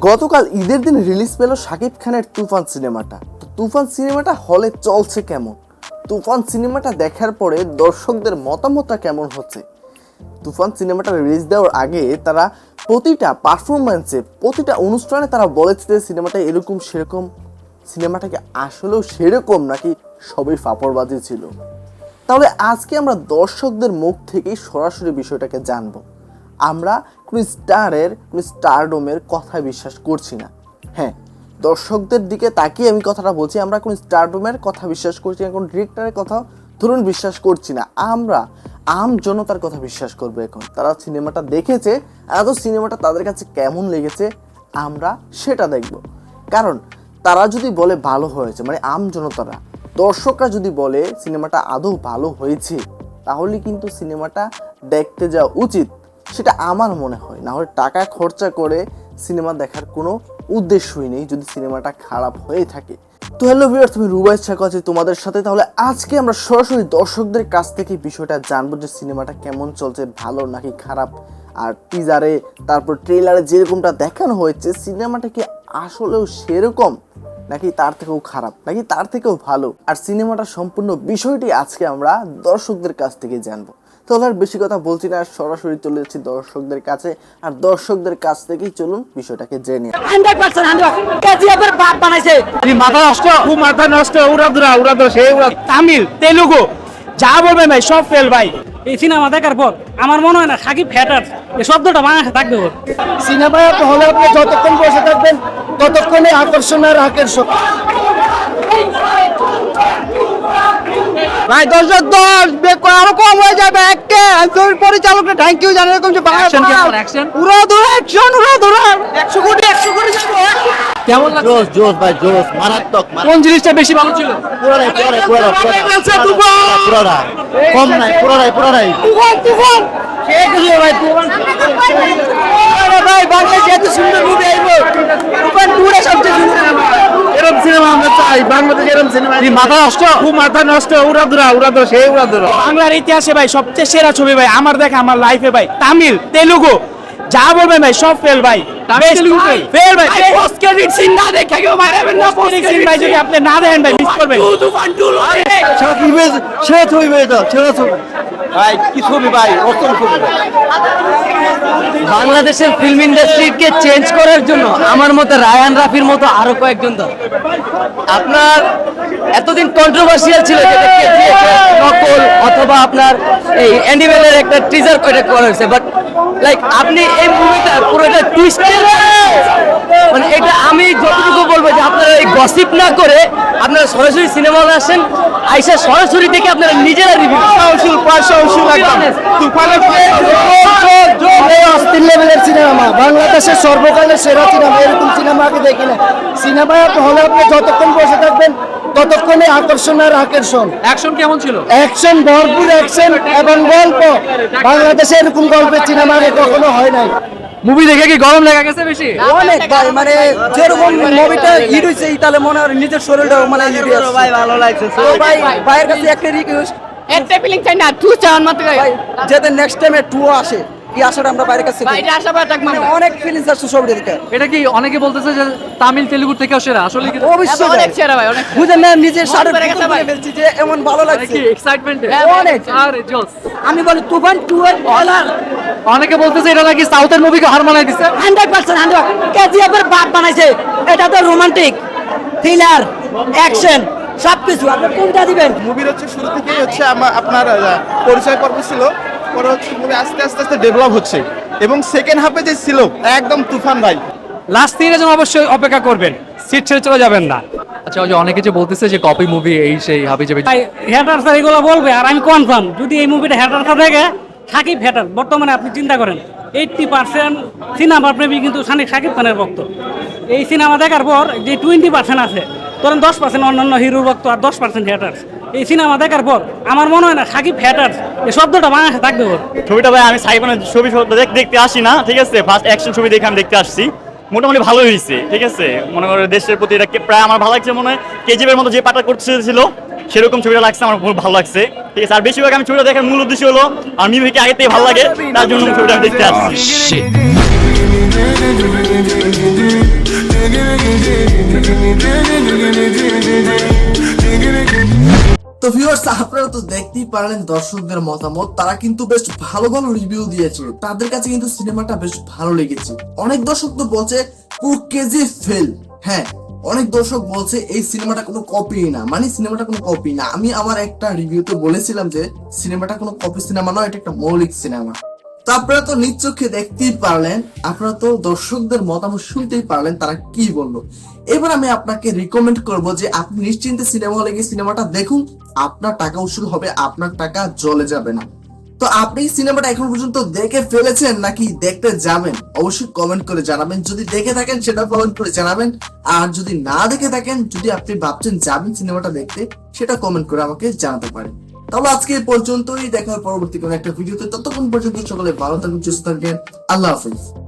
গতকাল ঈদের দিন রিলিজ পেল শাকিব খানের তুফান সিনেমাটা। তুফান সিনেমাটা হলে চলছে কেমন? তুফান সিনেমাটা দেখার পরে দর্শকদের মতামতটা কেমন হচ্ছে? তুফান সিনেমাটা রিলিজ দেওয়ার আগে তারা প্রতিটা পারফরমেন্সে প্রতিটা অনুষ্ঠানে তারা বলেছে যে সিনেমাটা এরকম সেরকম, সিনেমাটাকে আসলেও সেরকম নাকি সবই ফাপড়বাজি ছিল। তাহলে আজকে আমরা দর্শকদের মুখ থেকেই সরাসরি বিষয়টাকে জানব। আমরা কোনো স্টারের কোনো স্টারডোমের কথা বিশ্বাস করছি না। হ্যাঁ দর্শকদের দিকে তাকিয়ে আমি কথাটা বলছি, আমরা কোনো স্টারডোমের কথা বিশ্বাস করছি না, কোনো ডিরেক্টরের কথা ধরুন বিশ্বাস করছি না। আমরা আম জনতার কথা বিশ্বাস করব এখন। তারা সিনেমাটা দেখেছে, এত সিনেমাটা তাদের কাছে কেমন লেগেছে, আমরা সেটা দেখব। কারণ তারা যদি বলে ভালো হয়েছে মানে আম জনতারা, দর্শকরা যদি বলে সিনেমাটা আদৌ ভালো হয়েছে, তাহলে কিন্তু সিনেমাটা দেখতে যাওয়া উচিত। সেটা আমার মনে হয়। না হলে টাকা খরচা করে সিনেমা দেখার কোনো উদ্দেশ্যই নেই যদি সিনেমাটা খারাপ হয়ে থাকে। তো হ্যালো ভিউয়ার্স আমি রুবাই ছাকো আছি তোমাদের সাথে। তাহলে আজকে আমরা সরাসরি দর্শকদের কাছ থেকে বিষয়টা জানব যে সিনেমাটা কেমন চলছে, ভালো নাকি খারাপ? আর টিজারে তারপর ট্রেলারে যেরকমটা দেখানো হয়েছে, সিনেমাটা কি আসলেও সেরকম? নাকি তার থেকেও খারাপ? নাকি তার থেকেও ভালো? আর সিনেমাটা সম্পূর্ণ বিষয়টি আজকে আমরা দর্শকদের কাছ থেকে জানব। তাহলে আর বেশি কথা বলছি না সরাসরি চলে যাচ্ছি দর্শকদের কাছে। আর দর্শকদের কাছ থেকেই চলুন বিষয়টাকে জেনে বাপ বানাইছে? মাথা নষ্ট খুব মাথা নষ্ট উড়াদুরা উড়াদুরা সেই উড়া তামিল তেলুগু যা বলবে ভাই সব ফেল ভাই। এই সিনেমা দেখার পর আমার মনে হয় না সাকিব ফ্যাটার এই শব্দটা বাংলাদেশে থাকবে ওর সিনেমায় হলে আপনি যতক্ষণ বসে থাকবেন ততক্ষণে আকর্ষণ আর আকর্ষণ। ভাই দর্শক দশ আরও কম হয়ে যাবে একে পরিচালকটা থ্যাংক ইউ জানেন এরকম যে কেমন, ধরে অ্যাকশন উড়া ধরে। একশো কোটি একশো কোটি যাবে কেমন লাগছে? জোস জোস ভাই জোস মারাত্মক কোন জিনিসটা বেশি ভালো ছিল? কম নাই তুফান তুফান। তুফান? ভাই বাংলাদেশে এত সুন্দর মুভি আইবো তুফান টুরে সবচেয়ে সুন্দর এরকম চাই বাংলাদেশে এরকম সিনেমা মাথা নষ্ট। খুব মাথা নষ্ট উড়াদুরা উড়াদুরা সেই উড়াদুরা বাংলার ইতিহাসে ভাই সবচেয়ে সেরা ছবি ভাই আমার দেখা আমার লাইফে ভাই তামিল তেলুগু যা বলবে ভাই সব ফেল ভাই। তামিল, তেলুগু fail? ফেল ভাই। পোস্ট ক্রেডিট সিন না দেখে কেউ মারাবেন না পোস্ট ক্রেডিট ভাই যদি আপনি না দেখেন ভাই মিস করবেন। ছেড়ে ছবি ভাই এটা ছেড়ে ছবি। ভাই, কি ছবি ভাই? অসম ছবি বাংলাদেশের ফিল্ম ইন্ডাস্ট্রিকে চেঞ্জ করার জন্য আমার মতে রায়ান রাফির মতো আরও কয়েকজন দল। আপনার এতদিন কন্ট্রোভার্সিয়াল ছিল নকল অথবা আপনার এই অ্যানিমেলের একটা টিজার করে করা হয়েছে বাট লাইক আপনি এই মুভিটা পুরোটা টুইস্টেড মানে এটা আমি যতটুকু বলব যে আপনারা এই গসিপ না করে আপনারা সরাসরি সিনেমা হলে আসেন আইসা সরাসরি দেখে আপনারা নিজেরা রিভিউ অস্থির লেভেলের সিনেমা বাংলাদেশের সর্বকালের সেরা সিনেমা এরকম সিনেমা আগে দেখি না সিনেমায় হলে আপনি যতক্ষণ বসে থাকবেন ততক্ষণে আকর্ষণ আর আকর্ষণ। অ্যাকশন কেমন ছিল? অ্যাকশন ভরপুর অ্যাকশন এবং গল্প। বাংলাদেশে এরকম গল্পের সিনেমা আগে কখনো হয় নাই। মুভি দেখে কি গরম লেগে গেছে বেশি? অনেক ভাই মানে যেরকম মুভিটা হিট হইছে তাহলে মনে হয় নিজের শরীরটা মানে ভাই ভালো লাগছে। ভাই ভাইয়ের কাছে একটা রিকোয়েস্ট একটা ফিলিং চাই না টু চাওয়ার মতো ভাই যাতে নেক্সট টাইমে টু আসে। এই আশাটা আমরা বাইরের কাছে ভাই এটা আশা পাওয়া থাকবে মানে অনেক ফিলিংস আসছে ছবিটা দেখে এটা কি অনেকে বলতেছে যে তামিল তেলুগু থেকে সেরা? আসলে কি অবশ্যই অনেক। সেরা ভাই অনেক বুঝেন না নিজের ফেলছি যে এমন ভালো লাগছে। কি এক্সাইটমেন্ট হ্যাঁ, অনেক। আরে জোস। আমি বলি তুফান টু এর বলার। অনেকে বলতেছে এটা নাকি সাউথের মুভিকে হার মানায় দিছে। Hundred percent hundred. কেজিএফ এর বাপ বানাইছে। এটা তো রোমান্টিক থ্রিলার অ্যাকশন সবকিছু। আপনি কোনটা দিবেন? মুভির হচ্ছে শুরু থেকেই হচ্ছে আমার আপনার পরিচয় পর্ব ছিল। পরে হচ্ছে মুভি আস্তে আস্তে আস্তে ডেভেলপ হচ্ছে। এবং সেকেন্ড হাফে যে ছিল একদম তুফান ভাই। লাস্ট তিনের জন্য অবশ্যই অপেক্ষা করবেন সিট ছেড়ে চলে যাবেন না। আচ্ছা ওই যে অনেকে যে বলতেছে যে কপি মুভি এই সেই হাবি যাবে হ্যাটার স্যার এগুলো বলবে আর আমি কনফার্ম যদি এই মুভিটা হ্যাটার থাকে সাকিব হ্যাটার বর্তমানে আপনি চিন্তা করেন এইটটি পার্সেন্ট সিনেমা প্রেমী কিন্তু সানিক সাকিব খানের ভক্ত। এই সিনেমা দেখার পর যে টোয়েন্টি পার্সেন্ট আছে ধরেন দশ পার্সেন্ট অন্যান্য হিরোর ভক্ত আর দশ পার্সেন্ট হ্যাটার্স এই সিনেমা দেখার পর আমার মনে হয় না সাকিব হ্যাটার্স এই শব্দটা বাংলাদেশে থাকবে ওর ছবিটা ভাই আমি সাইবানের ছবি দেখ- দেখতে আসি না ঠিক আছে? ফার্স্ট অ্যাকশন ছবি দেখে আমি দেখতে আসছি। মোটামুটি ভালো হয়েছে ঠিক আছে? মনে করো দেশের প্রতি এটা কে- প্রায় আমার ভালো লাগছে মনে হয় কেজিএফ এর মতো যে পাটা করতেছিল সেরকম ছবিটা লাগছে আমার খুব ভালো লাগছে। ঠিক আছে আর বেশিরভাগ আমি ছবিটা দেখার মূল উদ্দেশ্য হলো আমার মিমিকে আগে থেকে ভালো লাগে তার জন্য আমি ছবিটা আমি দেখতে আসছি। তো ভিউয়ার্স আপনারা তো দেখতেই পারলেন দর্শকদের মতামত। তারা কিন্তু বেশ ভালো ভালো রিভিউ দিয়েছে তাদের কাছে কিন্তু সিনেমাটা বেশ ভালো লেগেছে। অনেক দর্শক তো বলছে, পুরো কেজি ফেল হ্যাঁ অনেক দর্শক বলছে, এই সিনেমাটা কোনো কপি না। মানে সিনেমাটা কোনো কপি না। আমি আমার একটা রিভিউতে বলেছিলাম যে, সিনেমাটা কোনো কপি সিনেমা নয়, এটা একটা মৌলিক সিনেমা তো আপনারা তো নিজ দেখতেই পারলেন, আপনারা তো দর্শকদের মতামত শুনতেই পারলেন তারা কি বলল। এবার আমি আপনাকে রিকমেন্ড করব যে আপনি নিশ্চিন্তে সিনেমা হলে গিয়ে সিনেমাটা দেখুন, আপনার টাকা উসুল হবে, আপনার টাকা জলে যাবে না। তো আপনি সিনেমাটা এখন পর্যন্ত দেখে ফেলেছেন নাকি দেখতে যাবেন? অবশ্যই কমেন্ট করে জানাবেন। যদি দেখে থাকেন, সেটা কমেন্ট করে জানাবেন। আর যদি না দেখে থাকেন, যদি আপনি ভাবছেন যাবেন সিনেমাটা দেখতে, সেটা কমেন্ট করে আমাকে জানাতে পারেন। তাহলে আজকে পর্যন্তই। দেখা পরবর্তী কোনো একটা ভিডিওতে। ততক্ষণ পর্যন্ত সকলে ভালো থাকুন, সুস্থ থাকবেন। আল্লাহ হাফিজ।